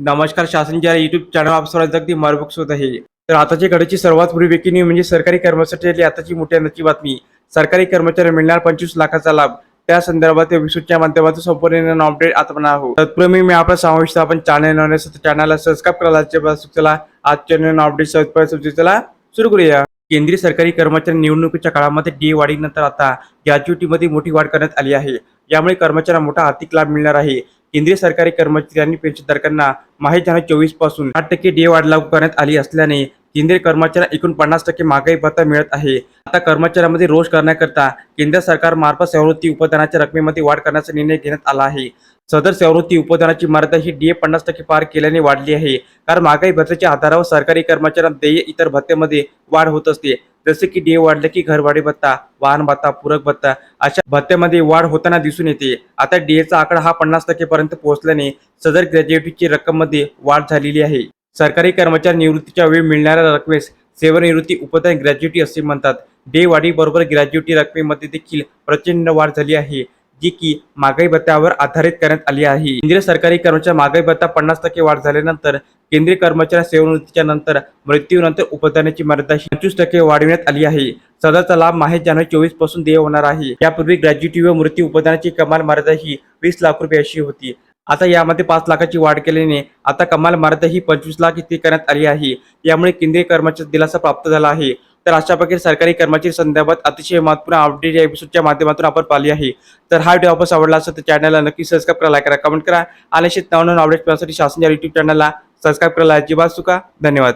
नमस्कार शासनच्या YouTube channel आप अगदी मार्बुक्स होत आहे. तर आताची घडीची सर्वात पूर्वी वेकी म्हणजे सरकारी कर्मचाऱ्यांची आताची मोठी आनंदाची बातमी. सरकारी कर्मचारी मिळणार पंचवीस लाखाचा लाभ. त्या संदर्भात या माध्यमातून संपूर्ण अपडेट आता पण आहोत. तत्पूर्वी मी आपला समावेश आपण चॅनल चॅनलला सबस्क्राईब करायला चला. आज चॅनल अपडेट सबस्क्राईब चला. सुरू करूया. केंद्रीय सरकारी कर्मचारी निवडणुकीच्या काळामध्ये डी वाढीनंतर आता ग्रॅज्युटीमध्ये मोठी वाढ करण्यात आली आहे. यामुळे कर्मचाऱ्यांना मोठा आर्थिक लाभ मिळणार आहे. केंद्रीय सरकारी कर्मचारी आणि पेन्शनधारकांना माहे जानेवारी चोवीसपासून आठ टक्के डे वाढ लागू करण्यात आली असल्याने केंद्रीय कर्मचाऱ्यांना एकूण पन्नास टक्के महागाई भत्ता मिळत आहे. आता कर्मचाऱ्यांमध्ये रोष करण्याकरता केंद्र सरकार मार्फत सेवृत्ती उपदानाच्या रकमेमध्ये वाढ करण्याचा निर्णय घेण्यात आला आहे. सदर सेवृत्ती उपदानाची मर्यादा ही डीए पन्नास टक्के पार केल्याने वाढली आहे. कारण महागाई भत्त्याच्या आधारावर सरकारी कर्मचाऱ्यांना देय इतर भत्त्यामध्ये वाढ होत असते. जसे की डीए वाढले की घरभाडे भत्ता वाहन भत्ता पूरक भत्ता अशा भत्त्यामध्ये वाढ होताना दिसून येते. आता डीएचा आकडा हा पन्नास टक्के पर्यंत पोहोचल्याने सदर ग्रॅज्युएटीची रक्कममध्ये वाढ झालेली आहे. सरकारी कर्मचारी निवृत्तीच्या वेळी मिळणाऱ्या रकमेस सेवानिवृत्ती उपदान ग्रॅज्युटी असे म्हणतात. डे वाढीबरोबर ग्रॅज्युटी रकमेमध्ये देखील प्रचंड वाढ झाली आहे जी की महागाई भत्त्यावर आधारित करण्यात आली आहे. केंद्रीय सरकारी कर्मचारी महागाई भत्ता पन्नास टक्के वाढ झाल्यानंतर केंद्रीय कर्मचारी सेवानिवृत्तीच्या नंतर मृत्यूनंतर उपदानाची मर्यादा ही पंचवीस टक्के वाढविण्यात आली आहे. सदरचा लाभ माहे जानेवारी चोवीसपासून देय होणार आहे. यापूर्वी ग्रॅज्युटी व मृत्यू उपदानाची कमाल मर्यादा ही वीस लाख रुपये अशी होती. आता यामध्ये पाच लाखाची वाढ केल्याने आता कमाल मर्यादा ही पंचवीस लाख इतकी करण्यात आली आहे. यामुळे केंद्रीय कर्मचारी दिलासा प्राप्त झाला आहे. तर अशा प्रकारे सरकारी कर्मचारी संदर्भात अतिशय महत्त्वपूर्ण अपडेट या एपिसोडच्या माध्यमातून आपण पाहिली आहे. तर हा व्हिडिओ आपण आवडला असेल तर चॅनलला नक्की सबस्क्राईब करा लाईक करा कमेंट करा. आणि शेत नवनवीन अपडेट पाहण्यासाठी शासनाच्या युट्यूब चॅनलला सबस्क्राईब करायला अजिबात चुका. धन्यवाद.